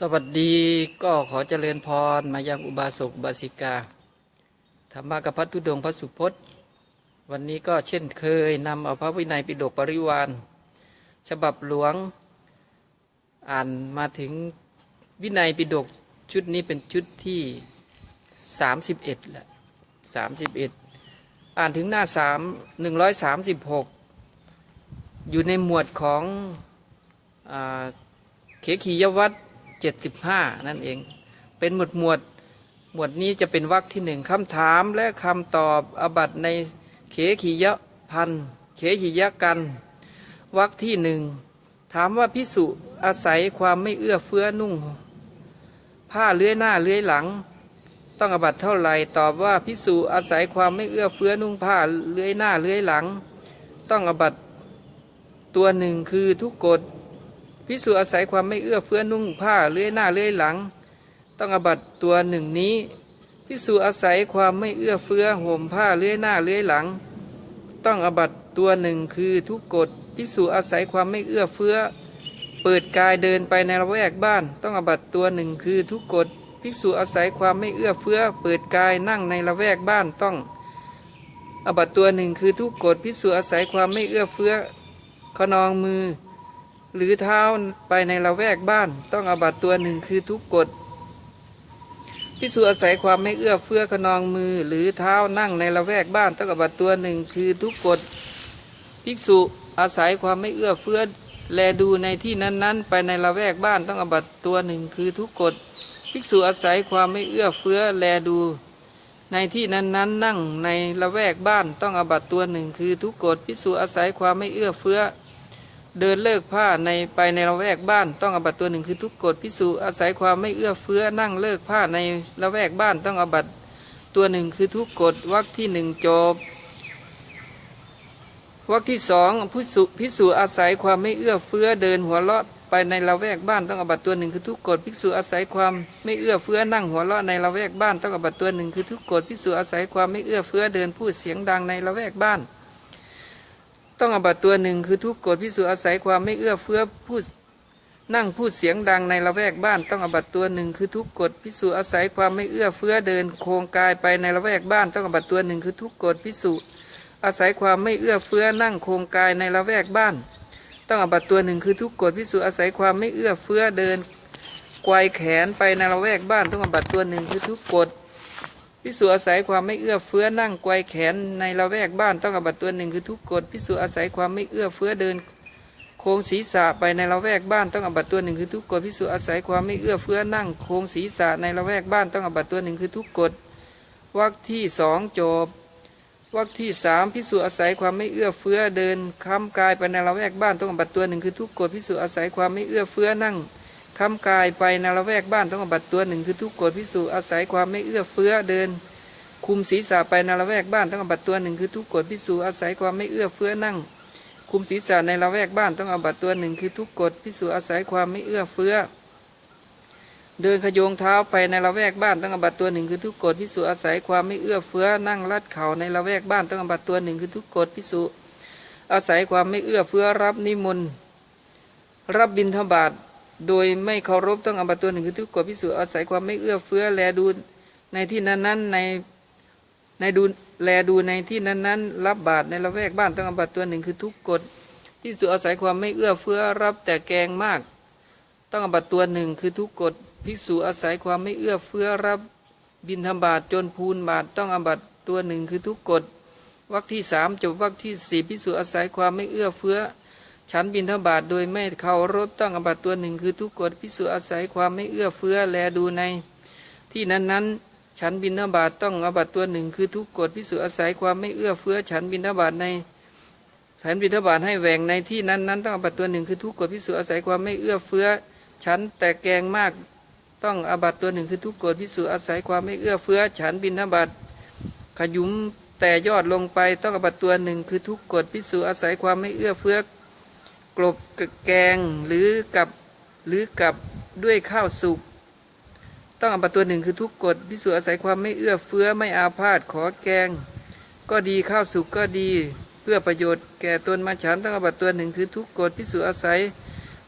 สวัสดีก็ขอเจริญพรมายังอุบาสกบาสิกา ธรรมกับพัทุดงพระสุพจน์ วันนี้ก็เช่นเคยนำเอาพระวินัยปิฎกปริวานฉบับหลวง อ่านมาถึงวินัยปิฎกชุดนี้เป็นชุดที่ 31แหละ31 อ่านถึงหน้า 3 136 อยู่ในหมวดของอเขขียวัตร 75 นั่นเอง เป็นหมวดหมวดหมวดนี้จะเป็นวรรคที่หนึ่งคำถามและคำตอบอบัตในเขขียพันเขขียกันวรรคที่หนึ่งถามว่าพิสุอาศัยความไม่เอื้อเฟื้อนุ่ง ผ้าเลื้อยหน้าเลื้อยหลัง ต้องอบัตเท่าไหร่ตอบว่าพิสุอาศัยความไม่เอื้อเฟื้อนุ่งผ้าเลื้อยหน้าเลื้อยหลัง ต้องอบัตตัวหนึ่งคือทุกกฎ พิสุอาศัยความไม่เอื้อเฟื้อนุ่งผ้าเลื้อยหน้าเลื้อยหลัง ต้องอบัตตัวหนึ่งนี้ พิสูจอาศัยความไม่เอื้อเฟื้อห่มผ้าเลื้อยหน้าเลื้อยหลัง ต้องอบัตตัวหนึ่งคือทุกกฎพิสูจอาศัยความไม่เอื้อเฟื้อ เปิดกายเดินไปในละแวกบ้าน ต้องอบัตตัวหนึ่งคือทุกกฎภิกษุอาศัยความไม่เอื้อเฟื้อ เปิดกายนั่งในละแวกบ้านต้อง อบัตตัวหนึ่งคือทุกกฎภิกษุอาศัยความไม่เอื้อเฟื้อขนองมือ หรือเท้าไปในละแวกบ้าน ต้องอบัตตัวหนึ่งคือทุกกฎพิสูจอาศัยความไม่เอื้อเฟื้อขนองมือ หรือเท้านั่งในละแวกบ้านต้องกับบัตตัวหนึ่งคือทุกกฎภิกษุอาศัยความไม่เอื้อเฟื้อแลดูในที่นั้นๆ ไปในละแวกบ้านต้องอบัตตัวหนึ่งคือทุกกฎภิกษุอาศัยความไม่เอื้อเฟื้อแลดู ในที่นั้นๆนั่งในละแวกบ้านต้องอบัตตัวหนึ่งคือทุกกฎภิกษุอาศัยความไม่เอื้อเฟื้อ เดินเลิกผ้าในไปในละแวกบ้าน ต้องอบัตตัวหนึ่งคือทุกกฎพิสูอาศัยความไม่เอื้อเฟื้อนั่งเลิกผ้าในละแวกบ้านต้องอบัตตัวหนึ่งคือทุกกฎวรรคที่หนึ่งจบวรรคที่สองพิสุพิสูอาศัยความไม่เอื้อเฟื้อเดินหัวเลาะไปในละแวกบ้านต้องอบัตตัวหนึ่งคือทุกกฎภิกษุอาศัยความไม่เอื้อเฟื้อนั่งหัวเราะในละแวกบ้านต้องอบัตตัวหนึ่งคือทุกกฎภิกษุอาศัยความไม่เอื้อเฟื้อเดินพูดเสียงดังในละแวกบ้าน ต้องอบัตตัวหนึ่งคือทุกกฎพิสูจอาศัยความไม่เอื้อเฟื้อพูดนั่งพูดเสียงดังในละแวกบ้านต้องอบัตตัวหนึ่งคือทุกกฎพิสูจอาศัยความไม่เอื้อเฟื้อเดินโครงกายไปในละแวกบ้านต้องอบัตตัวหนึ่งคือทุกกฎพิสูจอาศัยความไม่เอื้อเฟื้อนั่งโครงกายในละแวกบ้าน ต้องอบัตตัวหนึ่งคือทุกกฎพิสูจอาศัยความไม่เอื้อเฟื้อเดินไกวแขนไปในละแวกบ้านต้องอบัตตัวหนึ่งคือทุกกฎ พิสูจอาศัยความไม่เอื้อเฟื้อนั่งไกวแขนในละแวกบ้านต้องอบัตตัวหนึ่งคือทุกกฎพิสูจอาศัยความไม่เอื้อเฟื้อเดินโค้งศีรษะไปในละแวกบ้านต้องอบัตตัวหนึ่งคือทุกกฎพิสูจอาศัยความไม่เอื้อเฟื้อนั่งโค้งศีรษะในละแวกบ้านต้องอบัตตัวหนึ่งคือทุกกฎวรรคที่สองจบวรรคที่สามพิสูจอาศัยความไม่เอื้อเฟื้อเดินค้ำกายไปในละแวกบ้านต้องอบัตตัวหนึ่งคือทุกกฎพิสูจอาศัยความไม่เอื้อเฟื้อนั่ง คำกายไปในละแวกบ้านต้องอบัตตัวหนึ่งคือทุกกฎพิสูจอาศัยความไม่เอื้อเฟื้อเดิน คุมศีรษะไปในละแวกบ้านต้องอบัตตัวหนึ่งคือทุกกฎพิสูจอาศัยความไม่เอื้อเฟื้อนั่ง คุมศีรษะในละแวกบ้านต้องอบัตตัวหนึ่งคือทุกกฎพิสูจอาศัยความไม่เอื้อเฟื้อเดินขยงเท้าไปในละแวกบ้านต้องอบัตตัวหนึ่งคือทุกกฎพิสูจอาศัยความไม่เอื้อเฟื้อนั่งลัดเข่าในละแวกบ้านต้องอบัตตัวหนึ่งคือทุกกฎพิสูจอาศัยความไม่เอื้อเฟื้อรับนิมนต์รับบิณฑบาต โดยไม่เคารพต้องอบัตตัวหนึ่งคือทุกกฎพิสูจน์อาศัยความไม่เอื้อเฟื้อแลดูในที่นั้นๆในในดูแลดูในที่นั้นๆ รับบาตรในละแวกบ้านต้องอบัตตัวหนึ่งคือทุกกฎพิสูจอาศัยความไม่เอื้อเฟื้อรับแต่แกงมาก ต้องอบัตตัวหนึ่งคือทุกกฎภิกษุอาศัยความไม่เอื้อเฟื้อรับบินธบาตจนพูนบาทต้องอบัตตัวหนึ่งคือทุกกฎวรรคที่สามจบวรรคที่สี่ภิกษุอาศัยความไม่เอื้อเฟื้อ ฉันบินทบาทโดยไม่เคารพต้องอบัตตัวหนึ่งคือทุกกฎพิสูจอาศัยความไม่เอื้อเฟื้อแลดูใน ที่นั้นนั้นๆ ฉันบินทบาทต้องอบัตตัวหนึ่งคือทุกกฎพิสูจอาศัยความไม่เอื้อเฟื้อ ฉันบินทบาทในฉันบินทบาทให้แหวงในที่นั้นนั้นต้องอบัตตัวหนึ่งคือทุกกฎพิสูจอาศัยความไม่เอื้อเฟื้อ ฉันแต่แกงมากต้องอบัตตัวหนึ่งคือทุกกฎพิสูจอาศัยความไม่เอื้อเฟื้อ ฉันบินทบาทขยุมแต่ยอดลงไปต้องอบัตตัวหนึ่งคือทุกกฎพิสูจอาศัยความไม่เอื้อเฟื้อ กลบแกงหรือกับหรือกับด้วยข้าวสุก ต้องอบัตตัวหนึ่งคือทุกกฎพิสูจน์อาศัยความไม่เอื้อเฟื้อไม่อาพาธขอแกง ก็ดีข้าวสุกก็ดีเพื่อประโยชน์แก่ตนมาฉันต้องอบัตตัวหนึ่งคือทุกกฎพิสูจน์อาศัย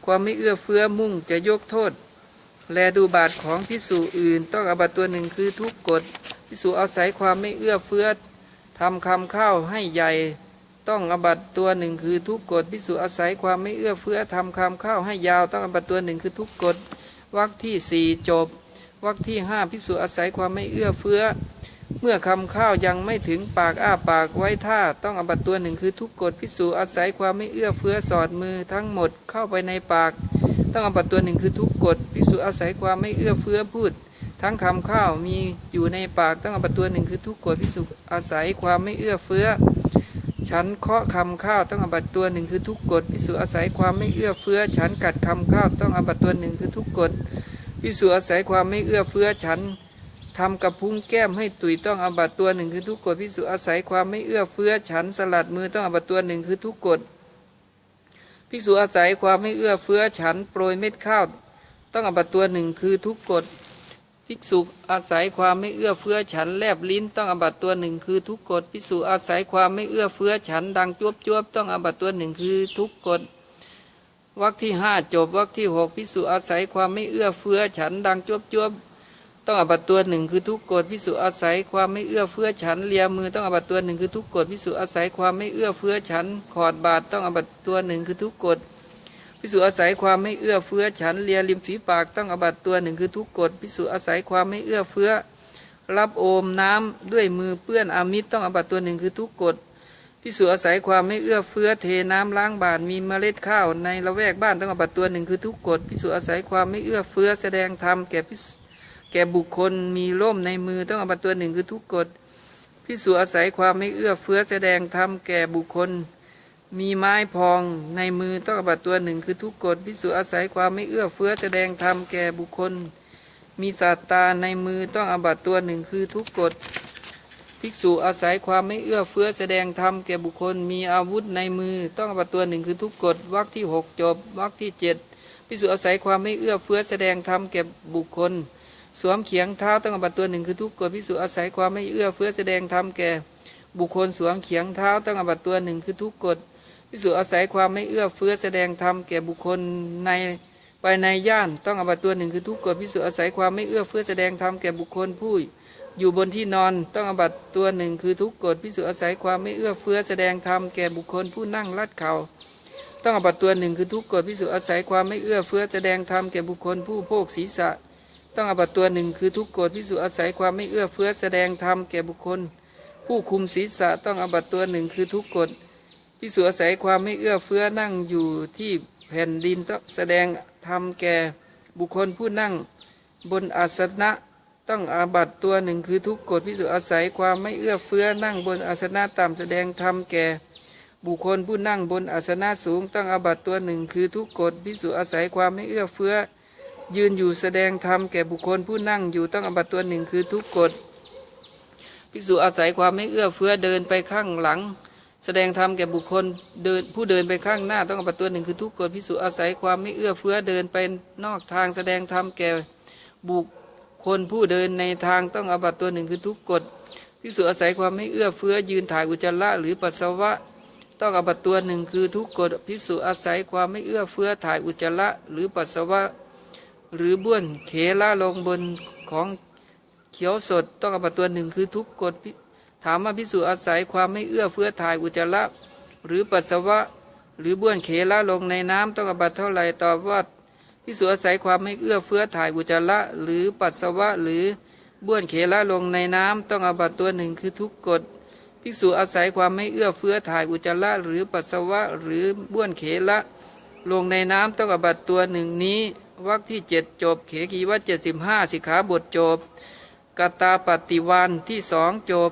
ความไม่เอื้อเฟื้อมุ่งจะยกโทษ แลดูบาทของพิสูจอื่น ต้องอบัตตัวหนึ่งคือทุกกฎพิสูจอาศัยความไม่เอื้อเฟื้อทำคำข้าวให้ใหญ่ ต้องอบัตตัวหนึ่งคือทุกกฎพิสูจอาศัยความไม่เอื้อเฟื้อทำคำข้าวให้ยาวต้องอบัตตัวหนึ่งคือทุกกฎวรรคที่สี่จบวรรคที่ห้าพิสูจอาศัยความไม่เอื้อเฟื้อ เมื่อคำข้าวยังไม่ถึงปากอ้าปากไว้ท่าต้องอบัตตัวหนึ่งคือทุกกฎพิสูจอาศัยความไม่เอื้อเฟื้อสอดมือทั้งหมดเข้าไปในปาก ต้องอบัตตัวหนึ่งคือทุกกฎพิสูจอาศัยความไม่เอื้อเฟื้อพูดทั้งคำข้าวมีอยู่ในปากต้องอบัตตัวหนึ่งคือทุกกฎพิสูจอาศัยความไม่เอื้อเฟื้อ ฉันเคาะคำข้าวต้องอาบัตตัวหนึ่งคือทุกกฎพิสูจอาศัยความไม่เอื้อเฟื้อ ฉันกัดคำข้าวต้องอาบัตตัวหนึ่งคือทุกกฎพิสูจอาศัยความไม่เอื้อเฟื้อฉันทำกระพุ้งแก้มให้ตุยต้องอาบัตตัวหนึ่งคือทุกกฎพิสุอาศัยความไม่เอื้อเฟื้อ ฉันสลัดมือต้องอาบัตตัวหนึ่งคือทุกกฎพิสุอาศัยความไม่เอื้อเฟื้อ ฉันโปรยเม็ดข้าวต้องอาบัตตัวหนึ่งคือทุกกฎ ภิกษุอาศัยความไม่เอื้อเฟื้อฉันแลบลิ้นต้องอบัตตัวหนึ่งคือทุกกฎภิกษุอาศัยความไม่เอื้อเฟื้อฉันดังจวบจวบต้องอบัตตัวหนึ่งคือทุกกฎวรรคที่ห้าจบวรรคที่หกภิกษุอาศัยความไม่เอื้อเฟื้อฉันดังจวบจวบต้องอบัตตัวหนึ่งคือทุกกฎพิสุอาศัยความไม่เอื้อเฟื้อฉันเลียมือต้องอบัตตัวหนึ่งคือทุกกฎพิสุอาศัยความไม่เอื้อเฟื้อฉันขอดบาทต้องอบัตตัวหนึ่งคือทุกกฎ พิสุอาศัยความไม่เอื้อเฟื้อฉันเลียริมฝีปากต้องอบัตตัวหนึ่งคือทุกกฎพิสุอาศัยความไม่เอื้อเฟื้อ รับโอมน้ำด้วยมือเปื้อนอามิตรต้องอบัตตัวหนึ่งคือทุกกฎพิสุอาศัยความไม่เอื้อเฟื้อเทน้ำล้างบาทมีเมล็ดข้าวในละแวกบ้านต้องอบัตตัวหนึ่งคือทุกกฎพิสุอาศัยความไม่เอื้อเฟื้อแสดงธรรมแก่พิแก่บุคคลมีร่มในมือต้องอบัตตัวหนึ่งคือทุกกฎพิสูจอาศัยความไม่เอื้อเฟื้อแสดงธรรมแก่บุคคล มีไม้พองในมือต้องอาบัตตัวหนึ่งคือทุกกฎพิสูจอาศัยความไม่เอื้อเฟื้อแสดงธรรมแก่บุคคล มีสาตาในมือต้องอาบัตตัวหนึ่งคือทุกกฎภิกษุอาศัยความไม่เอื้อเฟื้อแสดงธรรมแก่บุคคล มีอาวุธในมือต้องอาบัตตัวหนึ่งคือทุกกฎวรรคที่หกจบวรรคที่เจ็ดภิกษุอาศัยความไม่เอื้อเฟื้อแสดงธรรมแก่บุคคล สวมเขียงเท้าต้องอาบัตตัวหนึ่งคือทุกกฎพิสุอาศัยความไม่เอื้อเฟื้อแสดงธรรมแก่ บุคคลสวมเขียงเท้าต้องอบัตตัวหนึ่งคือทุกกฎพิสุอาศัยความไม่เอื้อเฟื้อแสดงธรรมแก่บุคคลในไปในย่านต้องอบัตตัวหนึ่งคือทุกกฎพิสุอาศัยความไม่เอื้อเฟื้อแสดงธรรมแก่บุคคลผู้อยู่บนที่นอนต้องอบัตตัวหนึ่งคือทุกกฎพิสุอาศัยความไม่เอื้อเฟื้อแสดงธรรมแก่บุคคลผู้นั่งลัดเขาต้องอบัตตัวหนึ่งคือทุกกฎพิสุอาศัยความไม่เอื้อเฟื้อแสดงธรรมแก่บุคคลผู้โภคศีรษะ ต้องอบัตตัวหนึ่งคือทุกกฎพิสุอาศัยความไม่เอื้อเฟื้อแสดงธรรมแก่บุคคล ผู้คุมศีรษะต้องอาบัตตัวหนึ่งคือทุกกฎพิสุอาศัยความไม่เอื้อเฟื้อนั่งอยู่ที่แผ่นดินต้องแสดงธรรมแก่บุคคลผู้นั่งบนอาสนะต้องอาบัตตัวหนึ่งคือทุกกฎพิสุอาศัยความไม่เอื้อเฟื้อนั่งบนอาสนะต่ำแสดงธรรมแก่บุคคลผู้นั่งบนอาสนะสูง ต้องอาบัตตัวหนึ่งคือทุกกฎพิสุอาศัยความไม่เอื้อเฟื้อ ยืนอยู่แสดงธรรมแก่บุคคลผู้นั่งอยู่ต้องอบัตตัวหนึ่งคือทุกกฎ ภิกษุอาศัยความไม่เอื้อเฟื้อเดินไปข้างหลัง แสดงธรรมแก่บุคคลเดินผู้เดินไปข้างหน้าต้องอบัตตัวหนึ่งคือทุกกฎภิกษุอาศัยความไม่เอื้อเฟื้อเดินไปนอกทางแสดงธรรมแก่บุคคลผู้เดินในทางต้องอบัตตัวหนึ่งคือทุกกฎภิกษุอาศัยความไม่เอื้อเฟื้อยืนถ่ายอุจจาระหรือปัสสาวะต้องอบัตตัวหนึ่งคือทุกกฎภิกษุอาศัยความไม่เอื้อเฟื้อถ่ายอุจจาระหรือปัสสาวะ หรือบ้วนเขละลงบนของ ขียวสดต้องอบัตตัวหนึ่งคือทุกกฎถามว่าพิสูจอาศัยความไม่เอื้อเฟื้อถ่ายอุจจาระหรือปัสสาวะ หรือบ้วนเขละลงในน้ำต้องอบัตเท่าไหร่ตอบว่าพิสูจอาศัยความไม่เอื้อเฟื้อถ่ายอุจจาระหรือปัสสาวะหรือบ้วนเขละลงในน้ำต้องอบัตตัวหนึ่งคือทุกกฎภิกษุอาศัยความไม่เอื้อเฟื้อถ่ายอุจจาระหรือปัสสาวะหรือบ้วนเขละลงในน้ำต้องอบัตตัวหนึ่งนี้วรรคที่เจ็ดจบ เขกีวัดเจ็ดสิบห้าสิกขาบทจบ กตาปฏิวานที่สองจบ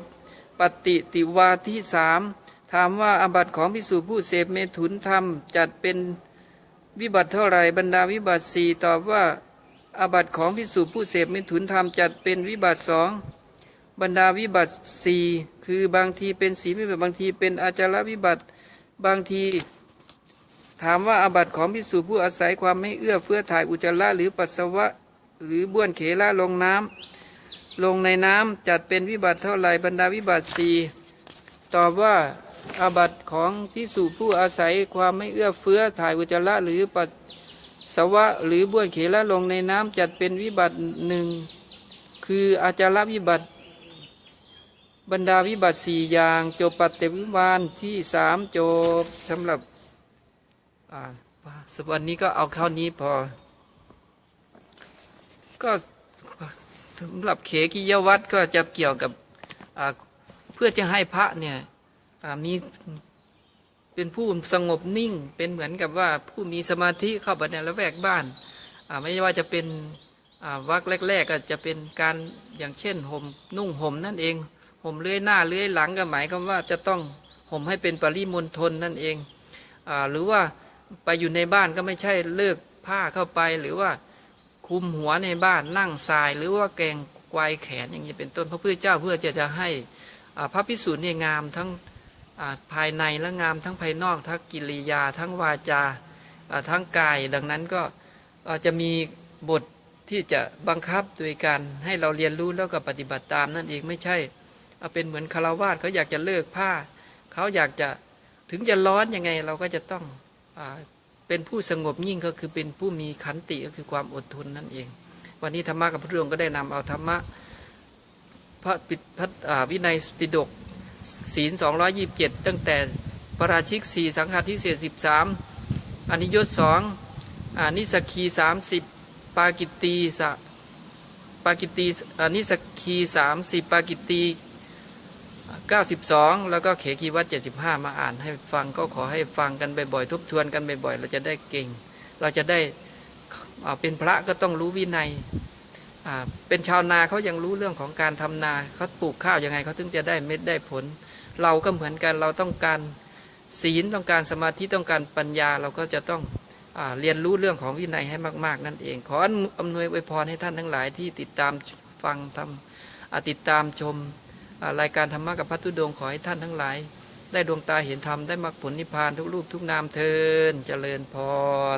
ปฏิติวาที่สามถามว่าอาบัติของพิสูจผู้เสพเมถุนธรรม จัดเป็นวิบัติเท่าไรบรรดาวิบัติสี่ตอบว่าอาบัติของพิสูจผู้เสพเมถุนธรรมจัดเป็นวิบัติสองบรรดาวิบัติสี่คือบางทีเป็นสีวิบัติบางทีเป็นอาจารวิบัติบางทีถามว่าอาบัติของพิสูจผู้อาศัยความไม่เอื้อเฟื้อถ่ายอุจจาระหรือปัสสาวะ หรือบ้วนเขละลงน้ำ ลงในน้ำจัดเป็นวิบัติเท่าไรบรรดาวิบัติสี่ตอบว่าอาบัติของพิสูจผู้อาศัยความไม่เอื้อเฟื้อถ่ายอุจจาระหรือปัสสวะหรือบ้วนเขละลงในน้ำจัดเป็นวิบัติหนึ่งคืออาจารวิบัติ บรรดาวิบัติสี่อย่างจบปัตเตวิวานที่สามจบสำหรับสวันนี้ก็เอาเท่านี้พอ ก็ สำหรับเขกิยวัตรก็จะเกี่ยวกับเพื่อจะให้พระเนี่ยอ่ามีเป็นผู้สงบนิ่ง เป็นเหมือนกับว่าผู้มีสมาธิเข้าไปในละแวกบ้านอ่าไม่ว่าจะเป็นวักแรก ๆ ก็จะเป็นการอย่างเช่นห่มนุ่งห่มนั่นเองห่มเลื้อยหน้าเลื้อยหลังก็หมายความว่าจะต้องห่มให้เป็นปริมณฑลนั่นเองอหรือว่าไปอยู่ในบ้านก็ไม่ใช่เลิกผ้าเข้าไปหรือว่า คุมหัวในบ้านนั่งทรายหรือว่าแกงไกวแขนอย่างนี้เป็นต้นพระพุทธเจ้าเพื่อจะจะให้พระพิสูจน์เนี่ยงามทั้งภายในและงามทั้งภายนอกทั้งกิริยา ทั้งวาจาทั้งกาย ดังนั้นก็จะมีบทที่จะบังคับโดยการให้เราเรียนรู้แล้วก็ปฏิบัติตามนั่นเองไม่ใช่เป็นเหมือนคารวาสเขาอยากจะเลิกผ้า เขาอยากจะถึงจะร้อนยังไงเราก็จะต้องอ เป็นผู้สงบยิ่งก็คือเป็นผู้มีขันติก็คือความอดทนนั่นเอง วันนี้ธรรมะกับพระองค์ก็ได้นำเอาธรรมะพระปิดพระวินัยปิฎกศีล227 ตั้งแต่ประราชิกสี่สังฆาทิเศษ13 อนิยศสองอานิสกี30 ปากิตีสปากิตีอานิสกี30 ปากิตี 92 แล้วก็เขกีวัด75 มาอ่านให้ฟังก็ขอให้ฟังกันบ่อยๆทบทวนกันบ่อยๆเราจะได้เก่ง เราจะได้เป็นพระก็ต้องรู้วินัยเป็นชาวนาเขายังรู้เรื่องของการทำนาเขาปลูกข้าวยังไงเขาถึงจะได้เม็ดได้ผล เราก็เหมือนกันเราต้องการศีลต้องการสมาธิต้องการปัญญาเราก็จะต้องอเรียนรู้เรื่องของวินัยให้มาก ๆ นั่นเอง ขออำนวยอวยพรให้ท่านทั้งหลายที่ติดตามฟังทำติดตามชม รายการธรรมะกับพระทุดงขอให้ท่านทั้งหลาย ได้ดวงตาเห็นธรรมได้มรรคผลนิพพานทุกรูปทุกนามเทินเจริญพ